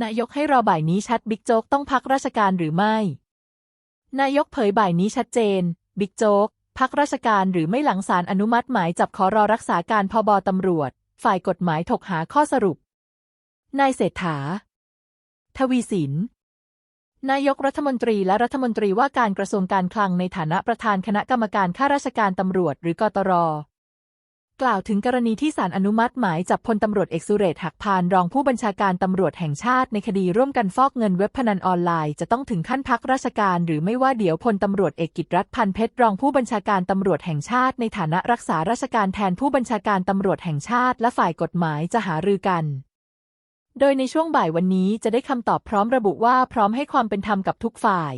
นายกให้รอบ่ายนี้ชัดบิ๊กโจ๊กต้องพักราชการหรือไม่ นายกเผยบ่ายนี้ชัดเจน บิ๊กโจ๊กพักราชการหรือไม่หลังศาลอนุมัติหมายจับขอรอรักษาการพบตำรวจ ฝ่ายกฎหมายถกหาข้อสรุป นายเศรษฐา ทวีสิน นายกรัฐมนตรีและรัฐมนตรีว่าการกระทรวงการคลังในฐานะประธานคณะกรรมการข้าราชการตำรวจ หรือกตร กล่าวถึงกรณีที่ศาลอนุมัติหมายจับพลตำรวจเอกสุเรศหักพานรองผู้บัญชาการตำรวจแห่งชาติในคดีร่วมกันฟอกเงินเว็บพนันออนไลน์จะต้องถึงขั้นพักราชการ หรือไม่ว่าเดี๋ยวพลตำรวจเอกกิตรัฐพันเพชรรองผู้บัญชาการตำรวจแห่งชาติ ในฐานะรักษาราชการแทนผู้บัญชาการตำรวจแห่งชาติ และฝ่ายกฎหมายจะหารือกันโดยในช่วงบ่ายวันนี้จะได้คำตอบพร้อมระบุว่าพร้อมให้ความเป็นธรรมกับทุกฝ่าย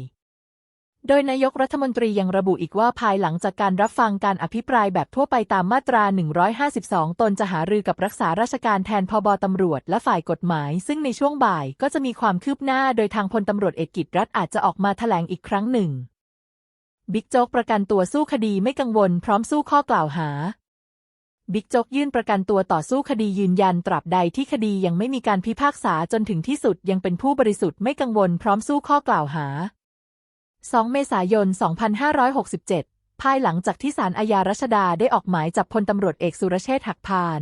โดยนายกรัฐมนตรียังระบุอีกว่าภายหลังจากการรับฟังการอภิปรายแบบทั่วไปตามมาตรา 152 ตนจะหารือกับรักษาราชการแทนพบตำรวจและฝ่ายกฎหมาย ซึ่งในช่วงบ่ายก็จะมีความคืบหน้าโดยทางพลตำรวจเอกกิจรัฐอาจจะออกมาแถลงอีกครั้งหนึ่ง บิ๊กโจ๊กประกันตัวสู้คดีไม่กังวลพร้อมสู้ข้อกล่าวหาบิ๊กโจ๊กยื่นประกันตัวต่อสู้คดียืนยันตราบใดที่คดียังไม่มีการพิพากษาจนถึงที่สุดยังเป็นผู้บริสุทธิ์ไม่กังวลพร้อมสู้ข้อกล่าวหา 2 เมษายน 2567 ภายหลังจากที่ศาลอาญารัชดาได้ออกหมายจับพลตำรวจเอกสุรเชษฐ์หักพาน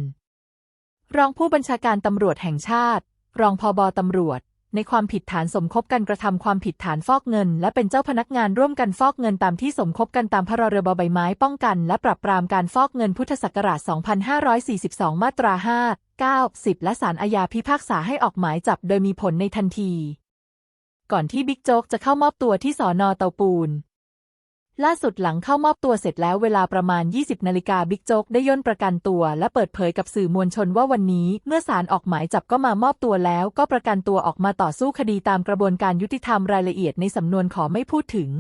รองผู้บัญชาการตำรวจแห่งชาติ รองพอบตำรวจ ในความผิดฐานสมคบกันกระทำความผิดฐานฟอกเงิน และเป็นเจ้าพนักงานร่วมกันฟอกเงินตามที่สมคบกันตามพระรบใบไม้ป้องกัน และปรับปรามการฟอกเงินพุทธศักราช 2542 มาตรา 5 9 10 และศาลอาญาพิพากษาให้ออกหมายจับโดยมีผลในทันที ก่อนที่บิ๊กโจ๊กจะเข้ามอบตัวที่สอนอเตาปูน ล่าสุดหลังเข้ามอบตัวเสร็จแล้วเวลาประมาณ 20 นาฬิกาบิ๊กโจ๊กได้ย่นประกันตัว และเปิดเผยกับสื่อมวลชนว่าวันนี้เมื่อศาลออกหมายจับก็มามอบตัวแล้ว ก็ประกันตัวออกมาต่อสู้คดีตามกระบวนการยุติธรรมรายละเอียดในสำนวนขอไม่พูดถึง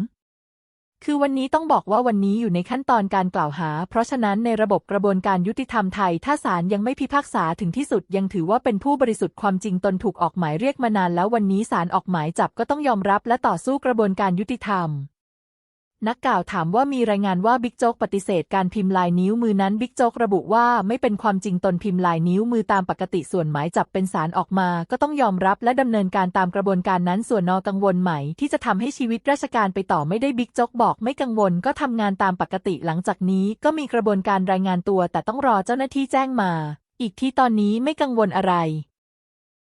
คือวันนี้ต้องบอกว่าวันนี้อยู่ในขั้นตอนการกล่าวหา เพราะฉะนั้นในระบบกระบวนการยุติธรรมไทย ถ้าศาลยังไม่พิพากษาถึงที่สุดยังถือว่าเป็นผู้บริสุทธิ์ความจริงตนถูกออกหมายเรียกมานานแล้ววันนี้ศาลออกหมายจับก็ต้องยอมรับและต่อสู้กระบวนการยุติธรรม นักข่าวถามว่ามีรายงานว่าบิ๊กโจ๊กปฏิเสธการพิมพ์ลายนิ้วมือนั้นบิ๊กโจ๊กระบุว่าไม่เป็นความจริงตนพิมพ์ลายนิ้วมือตามปกติส่วนหมายจับเป็นสารออกมา ก็ต้องยอมรับและดำเนินการตามกระบวนการนั้นส่วนนอกังวลไหม ที่จะทำให้ชีวิตราชการไปต่อไม่ได้บิ๊กโจ๊กบอกไม่กังวลก็ทำงานตามปกติหลังจากนี้ก็มีกระบวนการรายงานตัว แต่ต้องรอเจ้าหน้าที่แจ้งมา อีกที่ตอนนี้ไม่กังวลอะไร